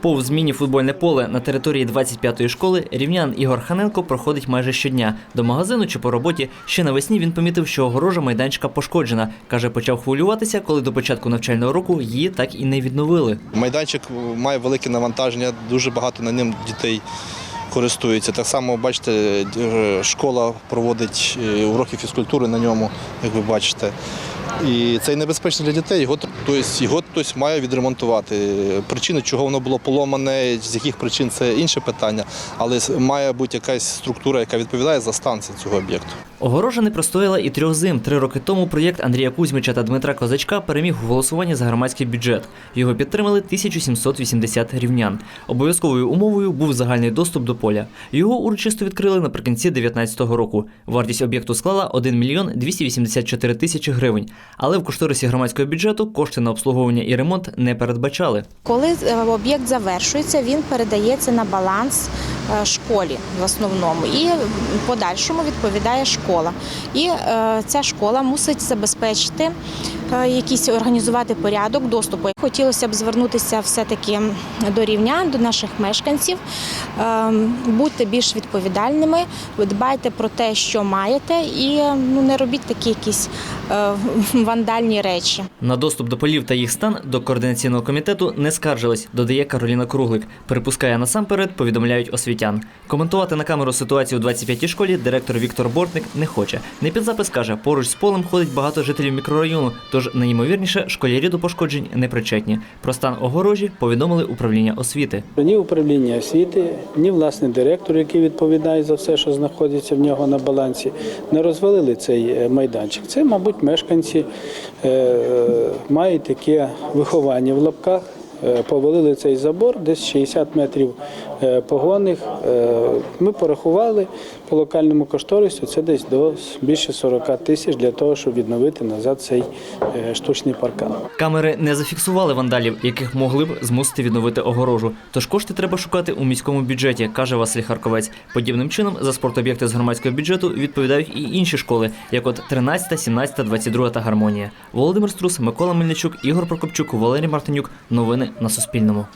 Повз міні-футбольне поле на території 25-ї школи рівнян Ігор Ханенко проходить майже щодня. До магазину чи по роботі ще навесні він помітив, що огорожа майданчика пошкоджена. Каже, почав хвилюватися, коли до початку навчального року її так і не відновили. Майданчик має велике навантаження, дуже багато на ним дітей користуються. Так само, бачите, е, школа проводить е, уроки фізкультури на ньому, як ви бачите. І це небезпечно для дітей. Його, тобто, його хтось має відремонтувати. Причини, чого воно було поломане, з яких причин це інше питання, але має бути якась структура, яка відповідає за станцію цього об'єкту. Огорожа не простояла і трьох зим. Три роки тому проєкт Андрія Кузьмича та Дмитра Козачка переміг у голосуванні за громадський бюджет. Його підтримали 1780 рівнян. Обов'язковою умовою був загальний доступ до поля. Його урочисто відкрили наприкінці 2019 року. Вартість об'єкту склала 1 мільйон 284 тисячі гривень. Але в кошторисі громадського бюджету кошти на обслуговування і ремонт не передбачали. Коли е, об'єкт завершується, він передається на баланс е, школі в основному і в подальшому відповідає школа. І е, ця школа мусить забезпечити якийсь організувати порядок доступу. Хотілося б звернутися все-таки до рівнян, до наших мешканців. Е, Будьте більш відповідальними, дбайте про те, що маєте, і ну, не робіть такі якісь е, вандальні речі. На доступ до полів та їх стан до координаційного комітету не скаржились, додає Кароліна Круглик. Припускає насамперед, повідомляють освітян. Коментувати на камеру ситуацію у 25-й школі директор Віктор Бортник не хоче. Не під запис каже, поруч з полем ходить багато жителів мікрорайону, тож найімовірніше школярі до пошкоджень не причетні. Про стан огорожі повідомили управління освіти. Ні управління освіти, ні власний директор, який відповідає за все, що знаходиться в нього на балансі, не розвалили цей е, майданчик. Це, мабуть, мешканці е, мають таке виховання в лапках. Е, Повалили цей забор, десь 60 метрів погонних. Е, Ми порахували по локальному кошторису, це десь до більше 40 тисяч для того, щоб відновити назад цей е, штучний паркан. Камери не зафіксували вандалів, яких могли б змусити відновити огорожу. Тож кошти треба шукати у міському бюджеті, каже Василь Харковець. Подібним чином за спортоб'єкти з громадського бюджету відповідають і інші школи, як от 13, 17, 22 та гармонія. Володимир Струс, Микола Мельничук, Ігор Прокопчук, Валерій Мартинюк. Новини на Суспільному.